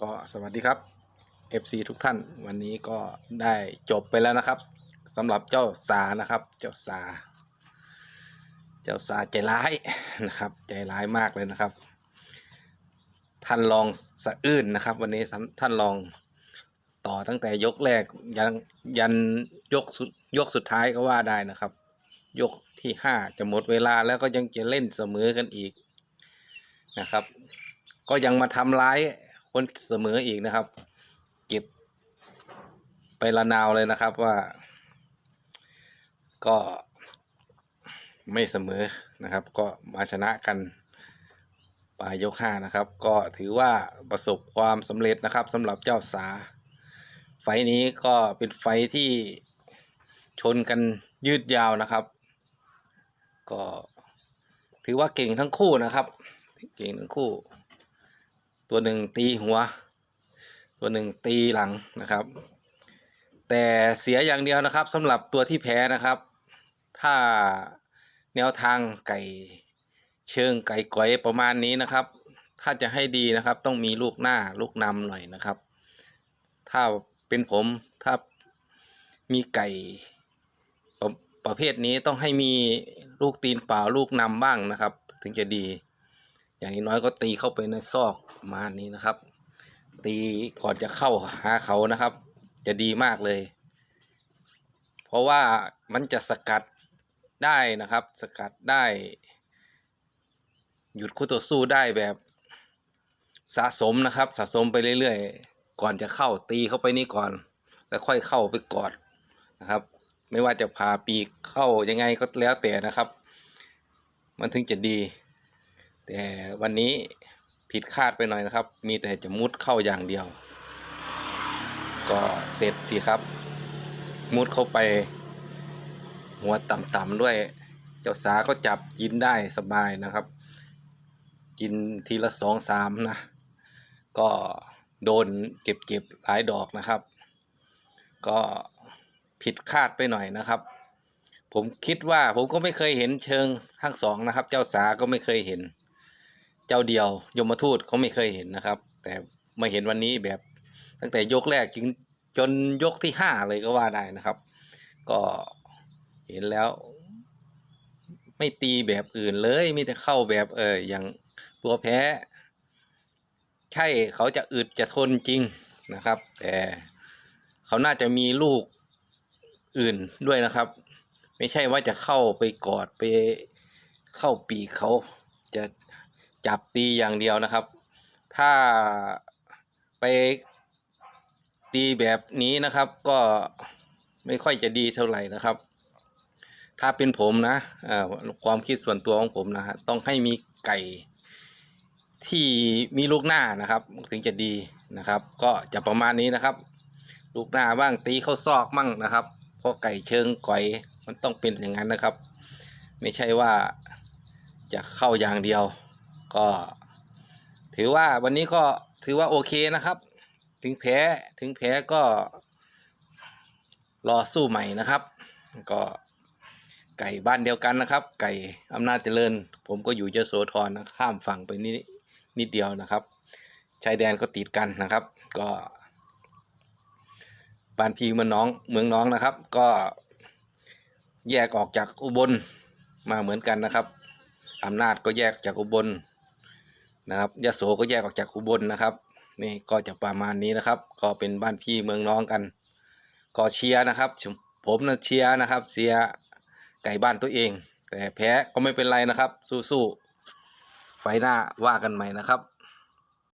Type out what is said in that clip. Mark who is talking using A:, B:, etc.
A: ก็สวัสดีครับ FC ทุกท่านวันนี้ก็ได้จบไปแล้วนะครับสำหรับเจ้าสานะครับ เจ้าสา เจ้าสาใจร้ายนะครับ ใจร้ายมากเลยนะครับ ท่านลองสะอื้นนะครับ วันนี้ท่านลองต่อตั้งแต่ยกแรกยันยันยกสุดยกสุดท้ายก็ว่าได้นะครับ ยกที่ห้าจะหมดเวลาแล้วก็ยังจะเล่นเสมอกันอีกนะครับ ก็ยังมาทำร้าย คนเสมออีกนะครับ เก็บไปละนาวเลยนะครับว่า ก็ไม่เสมอนะครับ ก็มาชนะกันปลายยกห้านะครับ ก็ถือว่าประสบความสำเร็จนะครับสำหรับเจ้าสา ไฟนี้ก็เป็นไฟที่ชนกันยืดยาวนะครับ ก็ถือว่าเก่งทั้งคู่นะครับ เก่งทั้งคู่ ตัวหนึ่งตีหัว ตัวหนึ่งตีหลังนะครับ แต่เสียอย่างเดียวนะครับสำหรับตัวที่แพ้นะครับ ถ้าแนวทางไก่เชิงไก่ก๋อยประมาณนี้นะครับ ถ้าจะให้ดีนะครับต้องมีลูกหน้าลูกนำหน่อยนะครับ ถ้าเป็นผมถ้ามีไก่ประประเภทนี้ต้องให้มีลูกตีนเปล่าลูกนำบ้างนะครับ ถึงจะดี อย่างน้อยก็ตีเข้าไปในซอกมานี้นะครับ ตีก่อนจะเข้าหาเขานะครับ จะดีมากเลย เพราะว่ามันจะสกัดได้นะครับ สกัดได้ หยุดคู่ต่อสู้ได้แบบสะสมนะครับ สะสมไปเรื่อยๆ ก่อนจะเข้าตีเข้าไปนี่ก่อน แล้วค่อยเข้าไปกอดนะครับ ไม่ว่าจะพาปีเข้ายังไงก็แล้วแต่นะครับ มันถึงจะดี แต่วันนี้ผิดคาดไปหน่อยนะครับ มีแต่จะมุดเข้าอย่างเดียว ก็เสร็จสิครับ มุดเข้าไป หัวต่ำๆด้วย เจ้าสาก็จับกินได้สบายนะครับ กินทีละสองสามนะ ก็โดนเก็บๆหลายดอกนะครับ ก็ผิดคาดไปหน่อยนะครับ ผมคิดว่าผมก็ไม่เคยเห็นเชิงทั้งสองนะครับ เจ้าสาก็ไม่เคยเห็น เจ้าเดียวยมทูตเขาไม่เคยเห็นนะครับ แต่มาเห็นวันนี้แบบตั้งแต่ยกแรกจนจนยกที่ห้าเลยก็ว่าได้นะครับ ก็เห็นแล้ว ไม่ตีแบบอื่นเลยมีแต่เข้าแบบเอออย่างตัวแพ้ ใช่เขาจะอึดจะทนจริงนะครับ แต่เขาน่าจะมีลูกอื่นด้วยนะครับ ไม่ใช่ว่าจะเข้าไปกอดไปเข้าปีเขาจะ จับตีอย่างเดียวนะครับ ถ้าไปตีแบบนี้นะครับ ก็ไม่ค่อยจะดีเท่าไหร่นะครับ ถ้าเป็นผมนะความคิดส่วนตัวของผมนะฮะต้องให้มีไก่ที่มีลูกหน้านะครับ ถึงจะดีนะครับ ก็จะประมาณนี้นะครับ ลูกหน้าบ้างตีเข้าซอกมั่งนะครับเพราะไก่เชิงก่อยมันต้องเป็นอย่างนั้นนะครับ ไม่ใช่ว่าจะเข้าอย่างเดียว ก็ ถือว่าวันนี้ก็ถือว่าโอเคนะครับ ถึงแพ้ถึงแพ้ก็ รอสู้ใหม่นะครับ ก็ไก่บ้านเดียวกันนะครับ ไก่อำนาจเจริญ ผมก็อยู่เยโสธรนะข้ามฝั่งไปนิดนิดเดียวนะครับชายแดนก็ติดกันนะครับ ก็บ้านพีเมืองน้องเมืองน้องนะครับ ก็แยกออกจากอุบลมาเหมือนกันนะครับอำนาจก็แยกจากอุบล นะครับยโสก็แยกออกจากอุบลนะครับนี่ก็จะประมาณนี้นะครับ ก็เป็นบ้านพี่เมืองน้องกัน ก็เชียร์นะครับ ผมนะเชียร์นะครับเชียร์ไก่บ้านตัวเอง แต่แพ้ก็ไม่เป็นไรนะครับ สู้ๆไฟหน้าว่ากันใหม่นะครับ